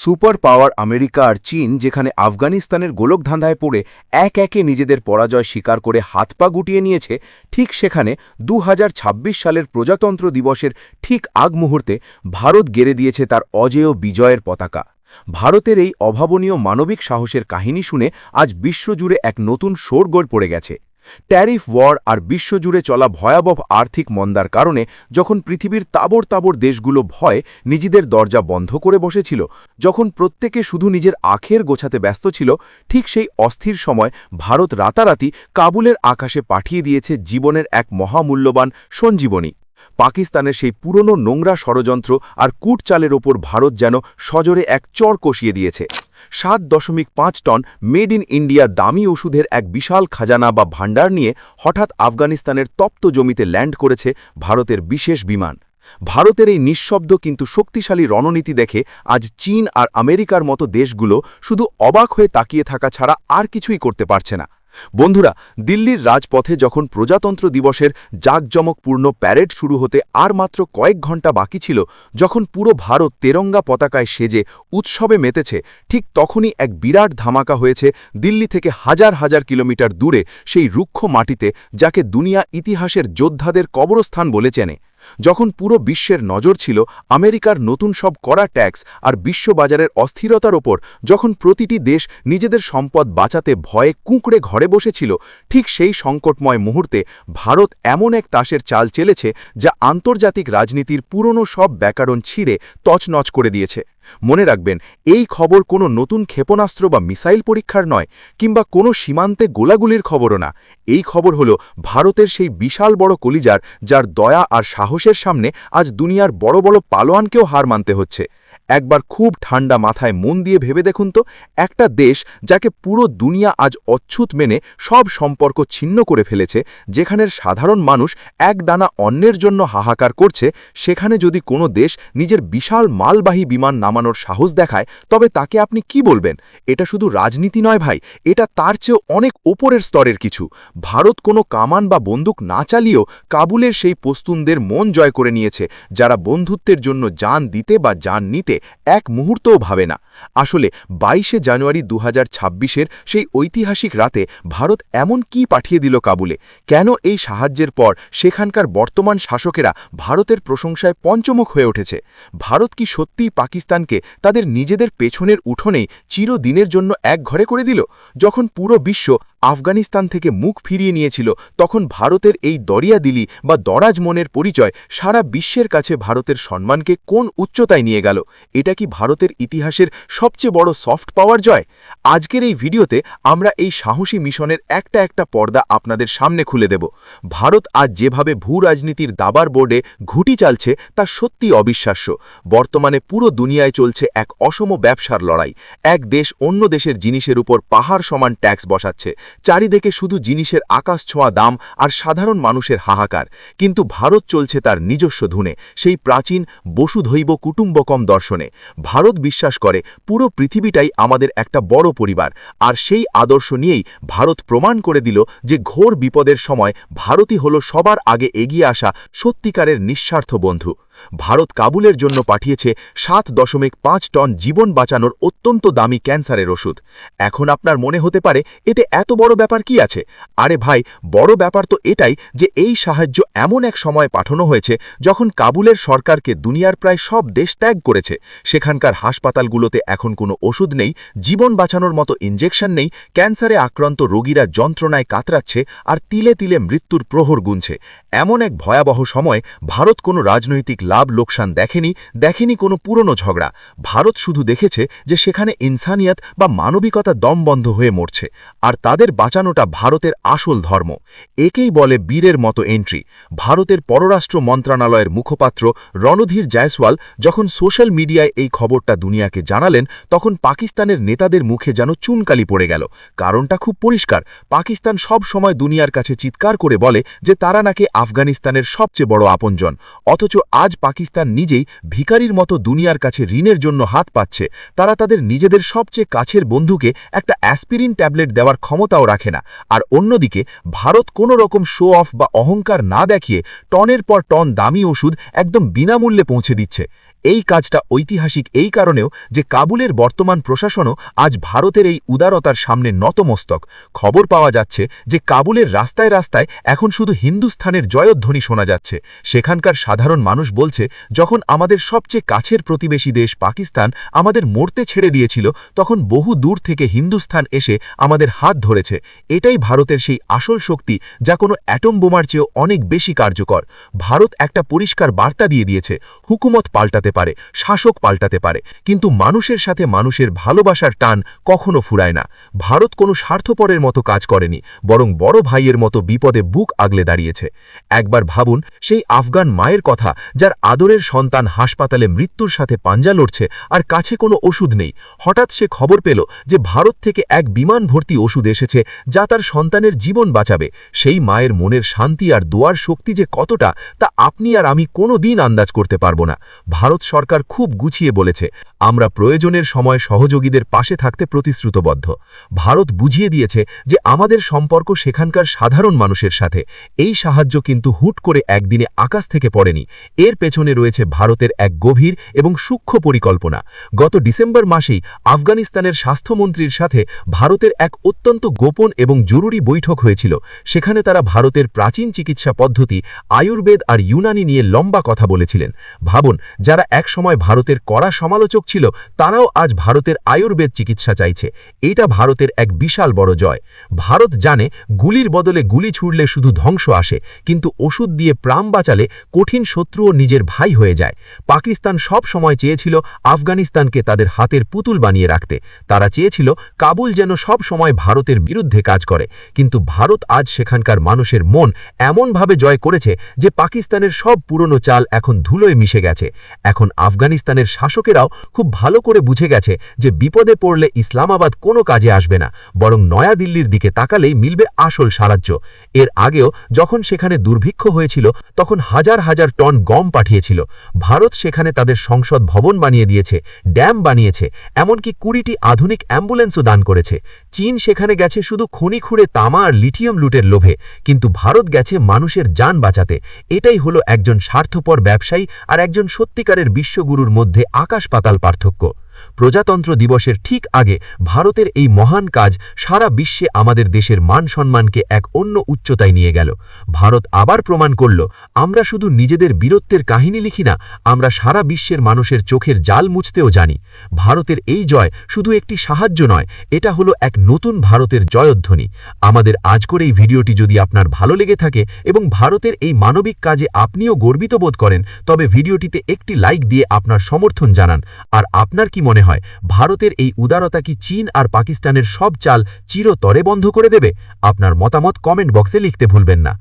Super power America আর চীন, যেখানে আফগানিস্তানের গোলকধান্ধায় পড়ে এক একে নিজেদের পরাজয় স্বীকার করে হাত পা গুটিয়ে নিয়েছে, ঠিক সেখানে দু হাজার ছাব্বিশ সালের প্রজাতন্ত্র দিবসের ঠিক আগ মুহূর্তে ভারত গেড়ে দিয়েছে তার অজেয় বিজয়ের পতাকা। ভারতের এই অভাবনীয় মানবিক সাহসের কাহিনী শুনে আজ বিশ্বজুড়ে এক নতুন শোরগোড় পড়ে গেছে। ট্যারিফ ওয়ার আর বিশ্বজুড়ে চলা ভয়াবহ আর্থিক মন্দার কারণে যখন পৃথিবীর তাবর তাবর দেশগুলো ভয়, নিজেদের দরজা বন্ধ করে বসেছিল, যখন প্রত্যেকে শুধু নিজের আখের গোছাতে ব্যস্ত ছিল, ঠিক সেই অস্থির সময় ভারত রাতারাতি কাবুলের আকাশে পাঠিয়ে দিয়েছে জীবনের এক মহামূল্যবান সঞ্জীবনী। পাকিস্তানের সেই পুরনো নোংরা ষড়যন্ত্র আর কুটচালের ওপর ভারত যেন সজরে এক চর কষিয়ে দিয়েছে। সাত দশমিক পাঁচ টন মেড ইন ইন্ডিয়া দামি ওষুধের এক বিশাল খাজানা বা ভাণ্ডার নিয়ে হঠাৎ আফগানিস্তানের তপ্ত জমিতে ল্যান্ড করেছে ভারতের বিশেষ বিমান। ভারতের এই নিঃশব্দ কিন্তু শক্তিশালী রণনীতি দেখে আজ চীন আর আমেরিকার মতো দেশগুলো শুধু অবাক হয়ে তাকিয়ে থাকা ছাড়া আর কিছুই করতে পারছে না। বন্ধুরা, দিল্লির রাজপথে যখন প্রজাতন্ত্র দিবসের জাঁকজমকপূর্ণ প্যারেড শুরু হতে আর মাত্র কয়েক ঘণ্টা বাকি ছিল, যখন পুরো ভারত তেরঙ্গা পতাকায় সেজে উৎসবে মেতেছে, ঠিক তখনই এক বিরাট ধামাকা হয়েছে দিল্লি থেকে হাজার হাজার কিলোমিটার দূরে সেই রুক্ষ মাটিতে, যাকে দুনিয়া ইতিহাসের যোদ্ধাদের কবরস্থান বলে চেনে। যখন পুরো বিশ্বের নজর ছিল আমেরিকার নতুন সব করা ট্যাক্স আর বিশ্ববাজারের অস্থিরতার ওপর, যখন প্রতিটি দেশ নিজেদের সম্পদ বাঁচাতে ভয়ে কুঁকড়ে ঘরে বসেছিল, ঠিক সেই সংকটময় মুহূর্তে ভারত এমন এক তাসের চাল চেলেছে যা আন্তর্জাতিক রাজনীতির পুরনো সব ব্যাকরণ ছিঁড়ে তছনছ করে দিয়েছে। মনে রাখবেন, এই খবর কোনো নতুন ক্ষেপণাস্ত্র বা মিসাইল পরীক্ষার নয়, কিংবা কোনো সীমান্তে গোলাগুলির খবরও না। এই খবর হল ভারতের সেই বিশাল বড় কলিজার, যার দয়া আর সাহসের সামনে আজ দুনিয়ার বড় বড় পালোয়ানকেও হার মানতে হচ্ছে। একবার খুব ঠান্ডা মাথায় মন দিয়ে ভেবে দেখুন তো, একটা দেশ যাকে পুরো দুনিয়া আজ অচ্ছুত মেনে সব সম্পর্ক ছিন্ন করে ফেলেছে, যেখানের সাধারণ মানুষ এক দানা অন্যের জন্য হাহাকার করছে, সেখানে যদি কোনো দেশ নিজের বিশাল মালবাহী বিমান নামানোর সাহস দেখায়, তবে তাকে আপনি কি বলবেন? এটা শুধু রাজনীতি নয় ভাই, এটা তার চেয়েও অনেক ওপরের স্তরের কিছু। ভারত কোনো কামান বা বন্দুক না চালিয়েও কাবুলের সেই পস্তুনদের মন জয় করে নিয়েছে, যারা বন্ধুত্বের জন্য যান দিতে বা যান নিতে এক মুহূর্তও ভাবে না। আসলে বাইশে জানুয়ারি দু হাজার সেই ঐতিহাসিক রাতে ভারত এমন কি পাঠিয়ে দিল কাবুলে? কেন এই সাহায্যের পর সেখানকার বর্তমান শাসকেরা ভারতের প্রশংসায় পঞ্চমুখ হয়ে উঠেছে? ভারত কি সত্যিই পাকিস্তানকে তাদের নিজেদের পেছনের উঠোনেই চিরদিনের জন্য এক ঘরে করে দিল? যখন পুরো বিশ্ব আফগানিস্তান থেকে মুখ ফিরিয়ে নিয়েছিল তখন ভারতের এই দরিয়া দিলি বা দরাজ মনের পরিচয় সারা বিশ্বের কাছে ভারতের সম্মানকে কোন উচ্চতায় নিয়ে গেল? এটা কি ভারতের ইতিহাসের সবচেয়ে বড় সফট পাওয়ার জয়? আজকের এই ভিডিওতে আমরা এই সাহসী মিশনের একটা একটা পর্দা আপনাদের সামনে খুলে দেব। ভারত আজ যেভাবে ভূ রাজনীতির দাবার বোর্ডে ঘুটি চালছে, তা সত্যি অবিশ্বাস্য। বর্তমানে পুরো দুনিয়ায় চলছে এক অসম ব্যবসার লড়াই। এক দেশ অন্য দেশের জিনিসের উপর পাহাড় সমান ট্যাক্স বসাচ্ছে। চারিদিকে শুধু জিনিসের আকাশ ছোঁয়া দাম আর সাধারণ মানুষের হাহাকার। কিন্তু ভারত চলছে তার নিজস্ব ধুনে, সেই প্রাচীন বসুধৈব কুটুম্বকম দর্শনে। ভারত বিশ্বাস করে, পুরো পৃথিবীটাই আমাদের একটা বড় পরিবার, আর সেই আদর্শ নিয়েই ভারত প্রমাণ করে দিল যে ঘোর বিপদের সময় ভারতই হল সবার আগে এগিয়ে আসা সত্যিকারের নিঃস্বার্থ বন্ধু। ভারত কাবুলের জন্য পাঠিয়েছে সাত দশমিক পাঁচ টন জীবন বাঁচানোর অত্যন্ত দামি ক্যান্সারের ওষুধ। এখন আপনার মনে হতে পারে, এতে এত বড় ব্যাপার কি আছে? আরে ভাই, বড় ব্যাপার তো এটাই যে এই সাহায্য এমন এক সময় পাঠানো হয়েছে যখন কাবুলের সরকারকে দুনিয়ার প্রায় সব দেশ ত্যাগ করেছে। সেখানকার হাসপাতালগুলোতে এখন কোনো ওষুধ নেই, জীবন বাঁচানোর মতো ইঞ্জেকশন নেই, ক্যান্সারে আক্রান্ত রোগীরা যন্ত্রণায় কাতরাচ্ছে আর তিলে তিলে মৃত্যুর প্রহর গুনছে। এমন এক ভয়াবহ সময় ভারত কোনো রাজনৈতিক লাভ লোকসান দেখেনি দেখেনি কোনো পুরনো ঝগড়া। ভারত শুধু দেখেছে যে সেখানে ইনসানিয়াত বা মানবিকতা দমবন্ধ হয়ে মরছে, আর তাদের বাঁচানোটা ভারতের আসল ধর্ম। একেই বলে বীরের মতো এন্ট্রি ভারতের পররাষ্ট্র মন্ত্রণালয়ের মুখপাত্র রণধীর জায়সওয়াল যখন সোশ্যাল মিডিয়ায় এই খবরটা দুনিয়াকে জানালেন, তখন পাকিস্তানের নেতাদের মুখে যেন চুনকালি পড়ে গেল। কারণটা খুব পরিষ্কার। পাকিস্তান সব সময় দুনিয়ার কাছে চিৎকার করে বলে যে তারা নাকি আফগানিস্তানের সবচেয়ে বড় আপনজন। অথচ আজ পাকিস্তান নিজেই ভিকারির মতো দুনিয়ার কাছে ঋণের জন্য হাত পাচ্ছে। তারা তাদের নিজেদের সবচেয়ে কাছের বন্ধুকে একটা অ্যাসপিরিন ট্যাবলেট দেওয়ার ক্ষমতাও রাখে না। আর অন্যদিকে, ভারত কোনো রকম শো অফ বা অহংকার না দেখিয়ে টনের পর টন দামি ওষুধ একদম বিনামূল্যে পৌঁছে দিচ্ছে। এই কাজটা ঐতিহাসিক এই কারণেও যে কাবুলের বর্তমান প্রশাসনও আজ ভারতের এই উদারতার সামনে নতমস্তক। খবর পাওয়া যাচ্ছে যে কাবুলের রাস্তায় রাস্তায় এখন শুধু হিন্দুস্থানের জয়ধ্বনি শোনা যাচ্ছে। সেখানকার সাধারণ মানুষ বলছে, যখন আমাদের সবচেয়ে কাছের প্রতিবেশী দেশ পাকিস্তান আমাদের মরতে ছেড়ে দিয়েছিল, তখন বহু দূর থেকে হিন্দুস্থান এসে আমাদের হাত ধরেছে। এটাই ভারতের সেই আসল শক্তি, যা কোনো অ্যাটম বোমার চেয়েও অনেক বেশি কার্যকর। ভারত একটা পরিষ্কার বার্তা দিয়ে দিয়েছে, হুকুমত পাল্টাতে পারে, শাসক পাল্টাতে পারে। কিন্তু মানুষের সাথে মানুষের ভালোবাসার টান কখনো ফুরায় না। ভারত কোনো স্বার্থপরের মতো কাজ করেনি, বরং বড় ভাইয়ের মতো বিপদে বুক আগলে দাঁড়িয়েছে। একবার ভাবুন, সেই আফগান মায়ের কথা, যার আদরের সন্তান হাসপাতালে মৃত্যুর সাথে পাঞ্জা লড়ছে আর কাছে কোনো ওষুধ নেই। হঠাৎ সে খবর পেল যে ভারত থেকে এক বিমান ভর্তি ওষুধ এসেছে, যা তার সন্তানের জীবন বাঁচাবে। সেই মায়ের মনের শান্তি আর দোয়ার শক্তি যে কতটা, তা আপনি আর আমি কোনো দিন আন্দাজ করতে পারব না। ভারত সরকার খুব গুছিয়ে বলেছে, আমরা প্রয়োজনের সময় সহযোগীদের পাশে থাকতে প্রতিশ্রুতবদ্ধ। ভারত বুঝিয়ে দিয়েছে যে আমাদের সম্পর্ক সেখানকার সাধারণ মানুষের সাথে। এই সাহায্য কিন্তু হুট করে একদিনে আকাশ থেকে পড়েনি। এর পেছনে রয়েছে ভারতের এক গভীর এবং সূক্ষ্ম পরিকল্পনা। গত ডিসেম্বর মাসেই আফগানিস্তানের স্বাস্থ্যমন্ত্রীর সাথে ভারতের এক অত্যন্ত গোপন এবং জরুরি বৈঠক হয়েছিল। সেখানে তারা ভারতের প্রাচীন চিকিৎসা পদ্ধতি, আয়ুর্বেদ আর ইউনানি নিয়ে লম্বা কথা বলেছিলেন। ভাবুন, যারা একসময় ভারতের কড়া সমালোচক ছিল, তারাও আজ ভারতের আয়ুর্বেদ চিকিৎসা চাইছে। এটা ভারতের এক বিশাল বড় জয়। ভারত জানে গুলির বদলে গুলি ছুড়লে শুধু ধ্বংস আসে, কিন্তু ওষুধ দিয়ে প্রাণ বাঁচালে কঠিন শত্রুও নিজের ভাই হয়ে যায়। পাকিস্তান সব সময় চেয়েছিল আফগানিস্তানকে তাদের হাতের পুতুল বানিয়ে রাখতে। তারা চেয়েছিল কাবুল যেন সব সময় ভারতের বিরুদ্ধে কাজ করে। কিন্তু ভারত আজ সেখানকার মানুষের মন এমনভাবে জয় করেছে যে পাকিস্তানের সব পুরনো চাল এখন ধুলোয় মিশে গেছে। এখন আফগানিস্তানের শাসকেরাও খুব ভালো করে বুঝে গেছে যে বিপদে পড়লে ইসলামাবাদ কোনো কাজে আসবে না, বরং নয়াদিল্লির দিকে তাকালেই মিলবে আসল সাহায্য। এর আগেও যখন সেখানে দুর্ভিক্ষ হয়েছিল, তখন হাজার হাজার টন গম পাঠিয়েছিল। ভারত সেখানে তাদের সংসদ ভবন বানিয়ে দিয়েছে, ড্যাম বানিয়েছে, এমনকি কুড়িটি আধুনিক অ্যাম্বুলেন্সও দান করেছে। চীন সেখানে গেছে শুধু খনি খুঁড়ে তামা আর লিথিয়াম লুটের লোভে, কিন্তু ভারত গেছে মানুষের যান বাঁচাতে। এটাই হলো একজন স্বার্থপর ব্যবসায়ী আর একজন সত্যিকারের বিশ্বগুরুর মধ্যে আকাশ পাতাল পার্থক্য। প্রজাতন্ত্র দিবসের ঠিক আগে ভারতের এই মহান কাজ সারা বিশ্বে আমাদের দেশের মান সম্মানকে এক অন্য উচ্চতায় নিয়ে গেল। ভারত আবার প্রমাণ করল, আমরা শুধু নিজেদের বীরত্বের কাহিনী লিখি না, আমরা সারা বিশ্বের মানুষের চোখের জাল মুছতেও জানি। ভারতের এই জয় শুধু একটি সাহায্য নয়, এটা হলো এক নতুন ভারতের জয়ধ্বনি। আমাদের আজকের এই ভিডিওটি যদি আপনার ভালো লেগে থাকে এবং ভারতের এই মানবিক কাজে আপনিও গর্বিত বোধ করেন, তবে ভিডিওটিতে একটি লাইক দিয়ে আপনার সমর্থন জানান, আর আপনার কি মনে হয়, ভারতের এই উদারতা কি চীন আর পাকিস্তানের সব চাল চিরতরে বন্ধ করে দেবে? আপনার মতামত কমেন্ট বক্সে লিখতে ভুলবেন না।